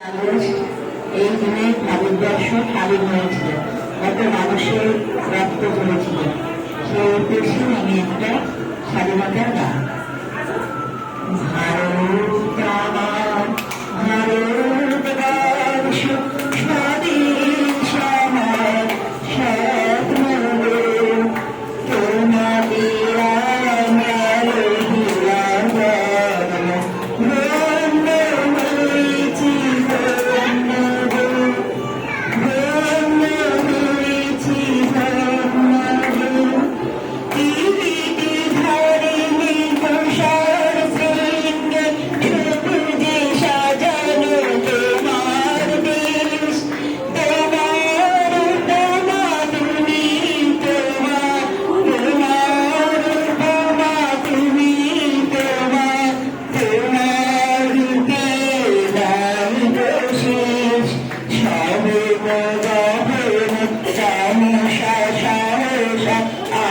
মানুষ এই দিনে ভারতবর্ষ খালি হয়েছিল কত মানুষের রক্ত করেছিল সেই উদ্দেশ্যে আমি একটা স্বাধীনতার গান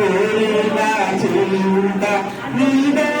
కోరిన చింత నీదే